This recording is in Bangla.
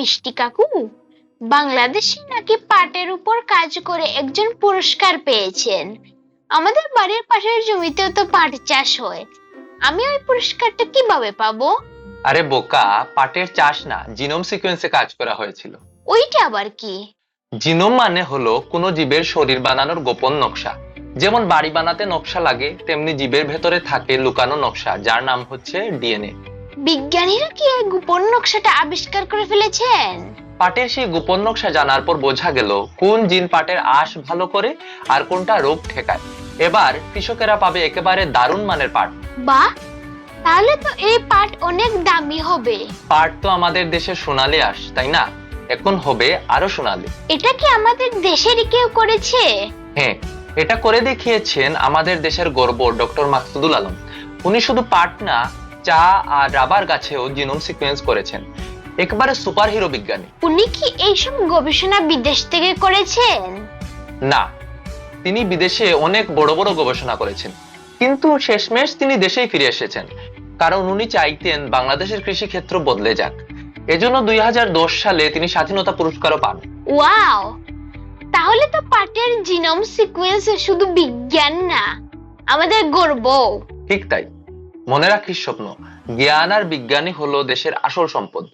মিষ্টি কাকু বাংলাদেশে নাকি পাটের উপর কাজ করে একজন পুরস্কার পেয়েছেন। আমাদের বাড়ির পাশের জমিতেও তো পাট চাষ হয়। আমি ওই পুরস্কারটা কীভাবে পাবো? আরে বোকা পাটের চাষ না জিনোম সিকোয়েন্সে কাজ করা হয়েছিল। ওইটা আবার কি? জিনোম মানে হলো কোনো জীবের শরীর বানানোর গোপন নকশা। যেমন বাড়ি বানাতে নকশা লাগে তেমনি জীবের ভেতরে থাকে লুকানো নকশা যার নাম হচ্ছে ডিএনএ। বিজ্ঞানীরা কি এই গোপন নকশাটা আবিষ্কার করে ফেলেছেন? পাটের সেই গোপন নকশা জানার পর বোঝা গেল কোন জিন পাটের আঁশ ভালো করে আর কোনটা রোগ ঠেকায়। এবার কৃষকেরা পাবে একেবারে দারুণ মানের পাট। বাহ তাহলে তো এই পাট অনেক দামি হবে। পাট তো আমাদের দেশে সোনালি আঁশ তাই না? এখন হবে আরও সোনালি। এটা কি আমাদের দেশেরই কেউ করেছে? হ্যাঁ এটা করে দেখিয়েছেন আমাদের দেশের গর্ব ডক্টর মাকসুদুল আলম। উনি শুধু পাট না চা আর রাবার গাছেও জিনোম সিকোয়েন্স করেছেন। একেবারে সুপারহিরো বিজ্ঞানী। উনি কি এইসব গবেষণা বিদেশ থেকে করেছেন? না তিনি বিদেশে অনেক বড় বড় গবেষণা করেছেন। কিন্তু শেষমেশ তিনি দেশেই ফিরে এসেছেন। কারণ উনি চাইতেন বাংলাদেশের কৃষি ক্ষেত্র বদলে যাক। এজন্য দুই হাজার দশ সালে তিনি স্বাধীনতা পুরস্কারও পান। ওয়াও! তাহলে তো পাটের জিনোম সিকোয়েন্স শুধু বিজ্ঞান না আমাদের গর্ব ঠিক তাই। মনে রাখিস স্বপ্ন জ্ঞান আর বিজ্ঞানই হলো দেশের আসল সম্পদ।